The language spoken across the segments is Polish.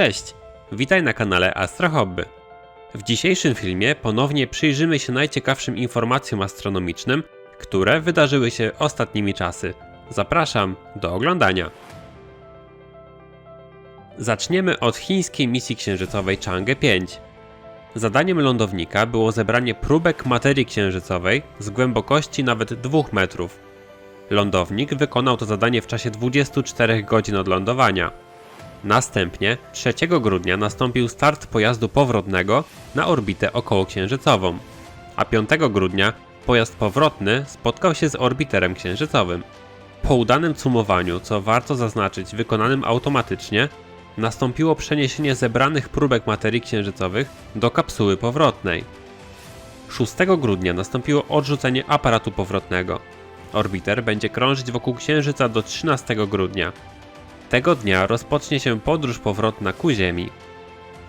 Cześć! Witaj na kanale Astro Hobby. W dzisiejszym filmie ponownie przyjrzymy się najciekawszym informacjom astronomicznym, które wydarzyły się ostatnimi czasy. Zapraszam do oglądania. Zaczniemy od chińskiej misji księżycowej Chang'e 5. Zadaniem lądownika było zebranie próbek materii księżycowej z głębokości nawet 2 metrów. Lądownik wykonał to zadanie w czasie 24 godzin od lądowania. Następnie 3 grudnia nastąpił start pojazdu powrotnego na orbitę okołoksiężycową, a 5 grudnia pojazd powrotny spotkał się z orbiterem księżycowym. Po udanym cumowaniu, co warto zaznaczyć, wykonanym automatycznie, nastąpiło przeniesienie zebranych próbek materii księżycowych do kapsuły powrotnej. 6 grudnia nastąpiło odrzucenie aparatu powrotnego. Orbiter będzie krążyć wokół Księżyca do 13 grudnia. Tego dnia rozpocznie się podróż powrotna ku Ziemi.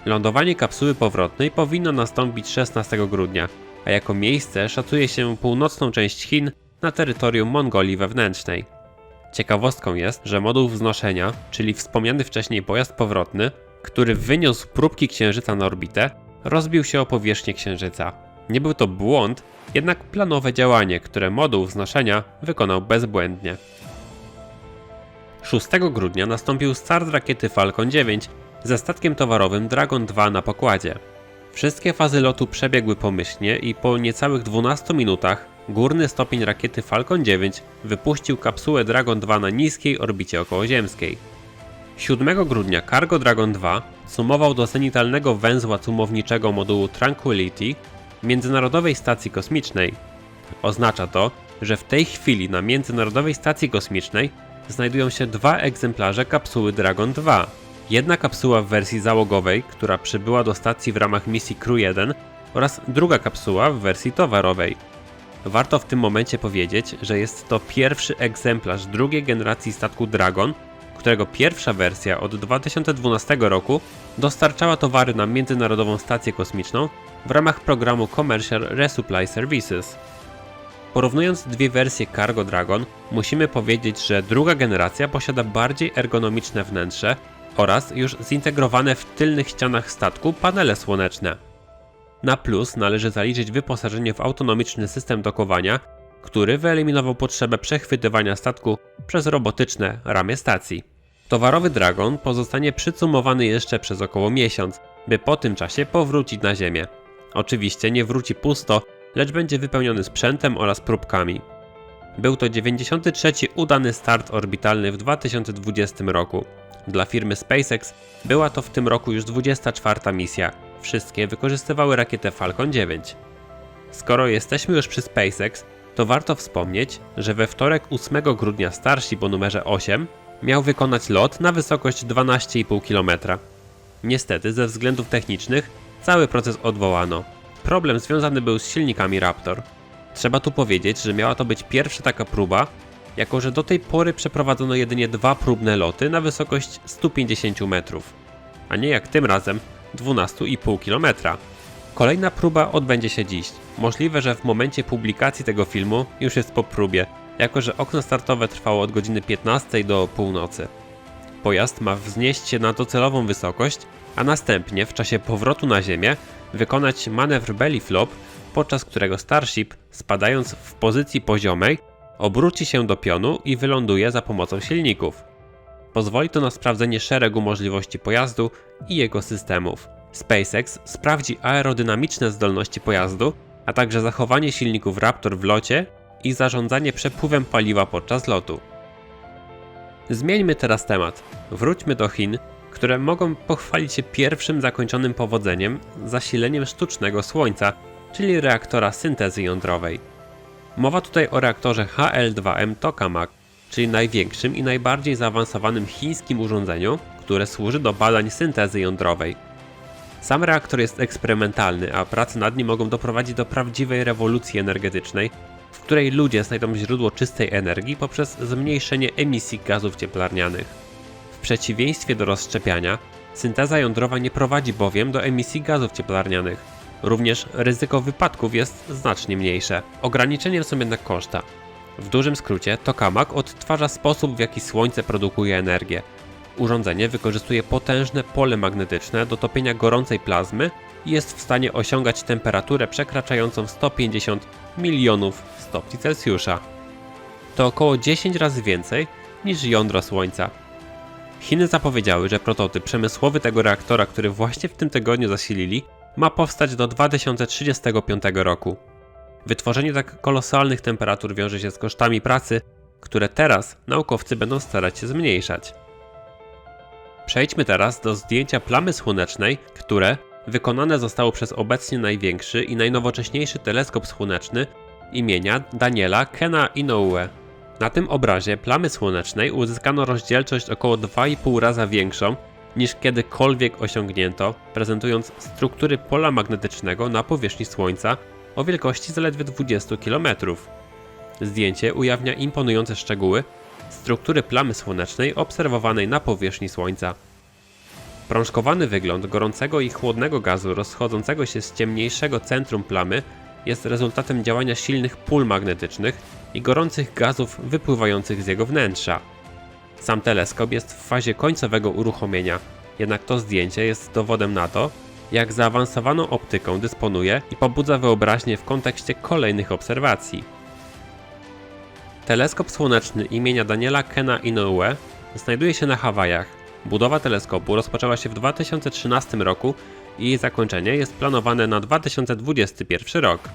Lądowanie kapsuły powrotnej powinno nastąpić 16 grudnia, a jako miejsce szacuje się północną część Chin na terytorium Mongolii wewnętrznej. Ciekawostką jest, że moduł wznoszenia, czyli wspomniany wcześniej pojazd powrotny, który wyniósł próbki Księżyca na orbitę, rozbił się o powierzchnię Księżyca. Nie był to błąd, jednak planowe działanie, które moduł wznoszenia wykonał bezbłędnie. 6 grudnia nastąpił start rakiety Falcon 9 ze statkiem towarowym Dragon 2 na pokładzie. Wszystkie fazy lotu przebiegły pomyślnie i po niecałych 12 minutach górny stopień rakiety Falcon 9 wypuścił kapsułę Dragon 2 na niskiej orbicie okołoziemskiej. 7 grudnia Cargo Dragon 2 sumował do zenitalnego węzła cumowniczego modułu Tranquility Międzynarodowej Stacji Kosmicznej. Oznacza to, że w tej chwili na Międzynarodowej Stacji Kosmicznej znajdują się dwa egzemplarze kapsuły Dragon 2. Jedna kapsuła w wersji załogowej, która przybyła do stacji w ramach misji Crew 1 oraz druga kapsuła w wersji towarowej. Warto w tym momencie powiedzieć, że jest to pierwszy egzemplarz drugiej generacji statku Dragon, którego pierwsza wersja od 2012 roku dostarczała towary na Międzynarodową Stację Kosmiczną w ramach programu Commercial Resupply Services. Porównując dwie wersje Cargo Dragon, musimy powiedzieć, że druga generacja posiada bardziej ergonomiczne wnętrze oraz już zintegrowane w tylnych ścianach statku panele słoneczne. Na plus należy zaliczyć wyposażenie w autonomiczny system dokowania, który wyeliminował potrzebę przechwytywania statku przez robotyczne ramię stacji. Towarowy Dragon pozostanie przycumowany jeszcze przez około miesiąc, by po tym czasie powrócić na Ziemię. Oczywiście nie wróci pusto, lecz będzie wypełniony sprzętem oraz próbkami. Był to 93. udany start orbitalny w 2020 roku. Dla firmy SpaceX była to w tym roku już 24. misja. Wszystkie wykorzystywały rakietę Falcon 9. Skoro jesteśmy już przy SpaceX, to warto wspomnieć, że we wtorek 8 grudnia Starship o numerze 8 miał wykonać lot na wysokość 12,5 km. Niestety, ze względów technicznych, cały proces odwołano. Problem związany był z silnikami Raptor. Trzeba tu powiedzieć, że miała to być pierwsza taka próba, jako że do tej pory przeprowadzono jedynie dwa próbne loty na wysokość 150 metrów, a nie jak tym razem 12,5 km. Kolejna próba odbędzie się dziś. Możliwe, że w momencie publikacji tego filmu już jest po próbie, jako że okno startowe trwało od godziny 15 do północy. Pojazd ma wznieść się na docelową wysokość, a następnie w czasie powrotu na Ziemię wykonać manewr belly flop, podczas którego Starship, spadając w pozycji poziomej, obróci się do pionu i wyląduje za pomocą silników. Pozwoli to na sprawdzenie szeregu możliwości pojazdu i jego systemów. SpaceX sprawdzi aerodynamiczne zdolności pojazdu, a także zachowanie silników Raptor w locie i zarządzanie przepływem paliwa podczas lotu. Zmieńmy teraz temat. Wróćmy do Chin, które mogą pochwalić się pierwszym zakończonym powodzeniem zasileniem sztucznego Słońca, czyli reaktora syntezy jądrowej. Mowa tutaj o reaktorze HL2M Tokamak, czyli największym i najbardziej zaawansowanym chińskim urządzeniu, które służy do badań syntezy jądrowej. Sam reaktor jest eksperymentalny, a prace nad nim mogą doprowadzić do prawdziwej rewolucji energetycznej, w której ludzie znajdą źródło czystej energii poprzez zmniejszenie emisji gazów cieplarnianych. W przeciwieństwie do rozszczepiania, synteza jądrowa nie prowadzi bowiem do emisji gazów cieplarnianych. Również ryzyko wypadków jest znacznie mniejsze. Ograniczeniem są jednak koszta. W dużym skrócie, tokamak odtwarza sposób, w jaki Słońce produkuje energię. Urządzenie wykorzystuje potężne pole magnetyczne do topienia gorącej plazmy jest w stanie osiągać temperaturę przekraczającą 150 milionów stopni Celsjusza. To około 10 razy więcej niż jądro Słońca. Chiny zapowiedziały, że prototyp przemysłowy tego reaktora, który właśnie w tym tygodniu zasilili, ma powstać do 2035 roku. Wytworzenie tak kolosalnych temperatur wiąże się z kosztami pracy, które teraz naukowcy będą starać się zmniejszać. Przejdźmy teraz do zdjęcia plamy słonecznej, które wykonane zostało przez obecnie największy i najnowocześniejszy teleskop słoneczny imienia Daniela Kena Inoue. Na tym obrazie plamy słonecznej uzyskano rozdzielczość około 2,5 raza większą niż kiedykolwiek osiągnięto, prezentując struktury pola magnetycznego na powierzchni Słońca o wielkości zaledwie 20 km. Zdjęcie ujawnia imponujące szczegóły struktury plamy słonecznej obserwowanej na powierzchni Słońca. Prążkowany wygląd gorącego i chłodnego gazu rozchodzącego się z ciemniejszego centrum plamy jest rezultatem działania silnych pól magnetycznych i gorących gazów wypływających z jego wnętrza. Sam teleskop jest w fazie końcowego uruchomienia, jednak to zdjęcie jest dowodem na to, jak zaawansowaną optyką dysponuje i pobudza wyobraźnię w kontekście kolejnych obserwacji. Teleskop słoneczny imienia Daniela Kena Inoue znajduje się na Hawajach. Budowa teleskopu rozpoczęła się w 2013 roku i jej zakończenie jest planowane na 2021 rok.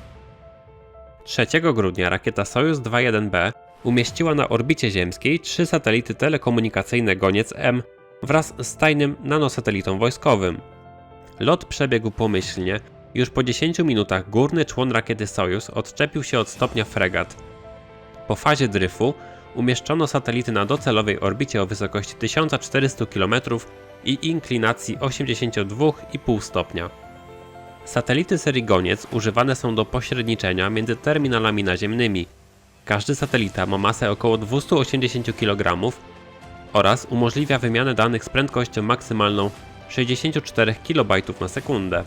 3 grudnia rakieta Sojus 2.1b umieściła na orbicie ziemskiej trzy satelity telekomunikacyjne Goniec M wraz z tajnym nanosatelitą wojskowym. Lot przebiegł pomyślnie. Już po 10 minutach górny człon rakiety Sojus odczepił się od stopnia fregat. Po fazie dryfu umieszczono satelity na docelowej orbicie o wysokości 1400 km i inklinacji 82,5 stopnia. Satelity serii Goniec używane są do pośredniczenia między terminalami naziemnymi. Każdy satelita ma masę około 280 kg oraz umożliwia wymianę danych z prędkością maksymalną 64 kB na sekundę.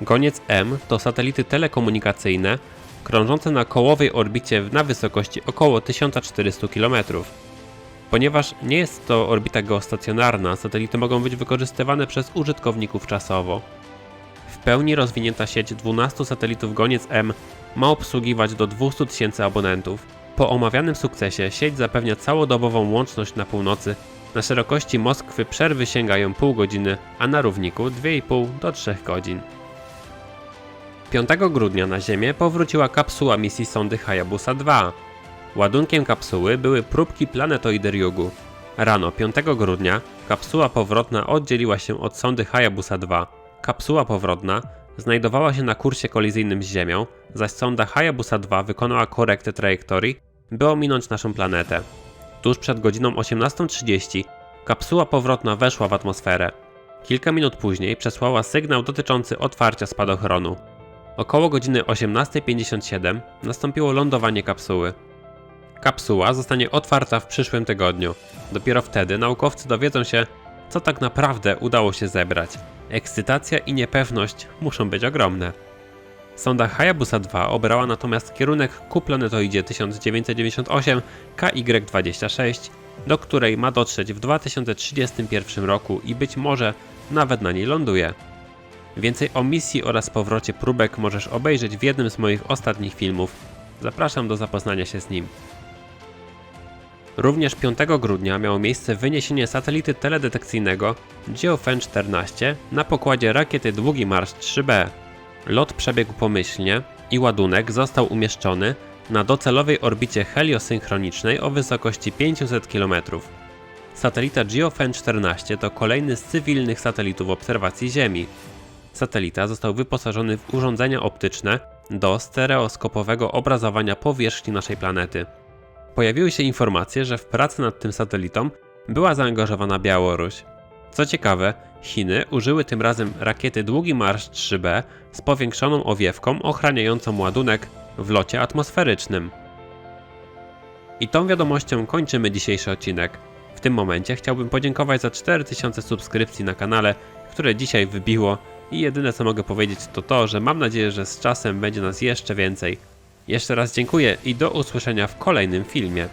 Goniec M to satelity telekomunikacyjne krążące na kołowej orbicie na wysokości około 1400 km. Ponieważ nie jest to orbita geostacjonarna, satelity mogą być wykorzystywane przez użytkowników czasowo. W pełni rozwinięta sieć 12 satelitów Goniec M ma obsługiwać do 200 tysięcy abonentów. Po omawianym sukcesie sieć zapewnia całodobową łączność na północy. Na szerokości Moskwy przerwy sięgają pół godziny, a na równiku 2,5 do 3 godzin. 5 grudnia na Ziemię powróciła kapsuła misji sondy Hayabusa 2. Ładunkiem kapsuły były próbki planetoidy Ryugu. Rano 5 grudnia kapsuła powrotna oddzieliła się od sondy Hayabusa 2. Kapsuła powrotna znajdowała się na kursie kolizyjnym z Ziemią, zaś sonda Hayabusa 2 wykonała korektę trajektorii, by ominąć naszą planetę. Tuż przed godziną 18.30 kapsuła powrotna weszła w atmosferę. Kilka minut później przesłała sygnał dotyczący otwarcia spadochronu. Około godziny 18.57 nastąpiło lądowanie kapsuły. Kapsuła zostanie otwarta w przyszłym tygodniu. Dopiero wtedy naukowcy dowiedzą się, co tak naprawdę udało się zebrać. Ekscytacja i niepewność muszą być ogromne. Sonda Hayabusa 2 obrała natomiast kierunek ku planetoidzie 1998 KY26, do której ma dotrzeć w 2031 roku i być może nawet na niej ląduje. Więcej o misji oraz powrocie próbek możesz obejrzeć w jednym z moich ostatnich filmów. Zapraszam do zapoznania się z nim. Również 5 grudnia miało miejsce wyniesienie satelity teledetekcyjnego Geofen 14 na pokładzie rakiety Długi Marsz 3B. Lot przebiegł pomyślnie i ładunek został umieszczony na docelowej orbicie heliosynchronicznej o wysokości 500 km. Satelita Geofen 14 to kolejny z cywilnych satelitów obserwacji Ziemi. Satelita został wyposażony w urządzenia optyczne do stereoskopowego obrazowania powierzchni naszej planety. Pojawiły się informacje, że w pracy nad tym satelitą była zaangażowana Białoruś. Co ciekawe, Chiny użyły tym razem rakiety Długi Marsz 3B z powiększoną owiewką ochraniającą ładunek w locie atmosferycznym. I tą wiadomością kończymy dzisiejszy odcinek. W tym momencie chciałbym podziękować za 4000 subskrypcji na kanale, które dzisiaj wybiło i jedyne co mogę powiedzieć to to, że mam nadzieję, że z czasem będzie nas jeszcze więcej. Jeszcze raz dziękuję i do usłyszenia w kolejnym filmie.